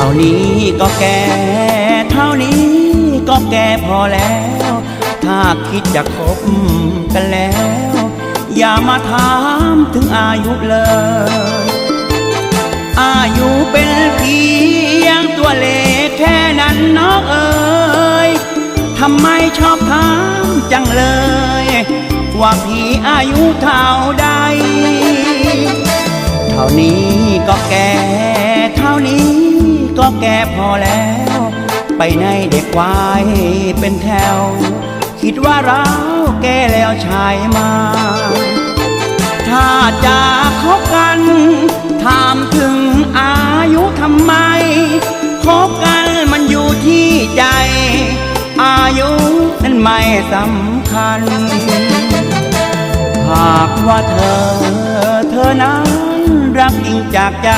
่านี้ก็แก่เท่านี้ก็แก่พอแล้ว ถ้าคิดจะคบกันแล้ว อย่ามาถามถึงอายุเลย อายุเป็นเพียงตัวเลขแค่นั้นน้องเอ๋ยทำไมชอบถามจังเลย ว่าพี่อายุเท่าใด เท่านี้ก็แก่เท่านี้ แก่พอแล้ว ไปในเด็กวายเป็นแถว คิดว่าเราแก่แล้วชายมา ถ้าจะคบกันถามถึงอายุทำไมคบกันมันอยู่ที่ใจ อายุนั้นไม่สำคัญ หากว่าเธอ เธอนั้นรักจริงจากใจ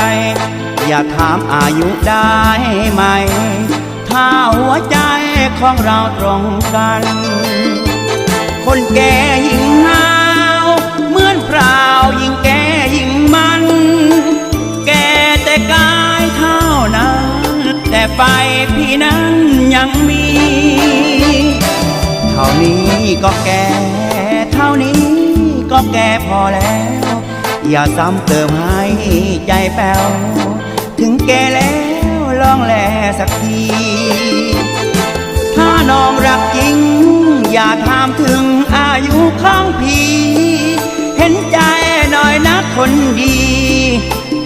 อย่าถามอายุได้ไหม ถ้าหัวใจของเราตรงกัน คนแก่ยิ่งหาวเหมือนพราวยิ่งแก่ยิ่งมัน แก่แต่กายเท่านั้น แต่ไฟพี่นั้นยังมี เท่านี้ก็แก่เท่านี้ก็แก่พอแล้ว อย่าซ้ำเติมให้ใจแป้ว ถึงแก่แล้วลองแลสักที ถ้าน้องรักจริง อย่าถามถึงอายุของพี่ เห็นใจหน่อยนะคนดี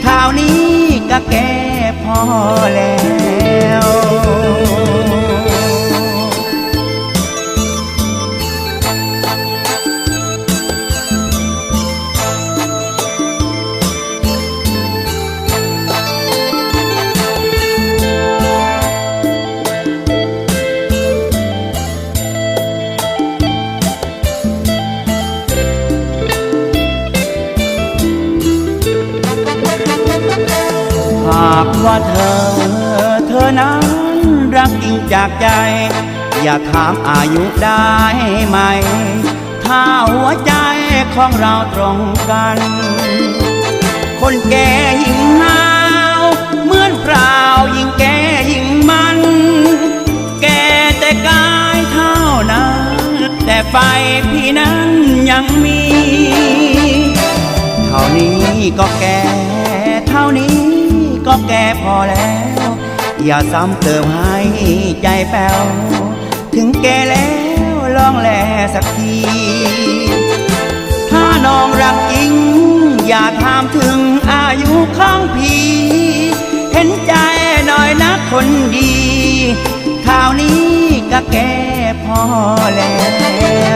เท่านี้ก็แก่พอแล้ว หากว่าเธอ เธอนั้นรักจริงจากใจ อย่าถามอายุได้ไหม ถ้าหัวใจของเราตรงกัน คนแก่ยิ่งหนาวเหมือนเปล่ายิ่งแก่ยิ่งมัน แก่แต่กายเท่านั้น แต่ไฟพี่นั้นยังมี เท่านี้ก็แก่ แกพอแล้ว อย่าซ้ำเติมให้ใจแป้ว ถึงแกแล้วลองแลสักที ถ้าน้องรักจริง อย่าถามถึงอายุของพี่ เห็นใจหน่อยนะคนดีคราวนี้ก็แกพอแล้ว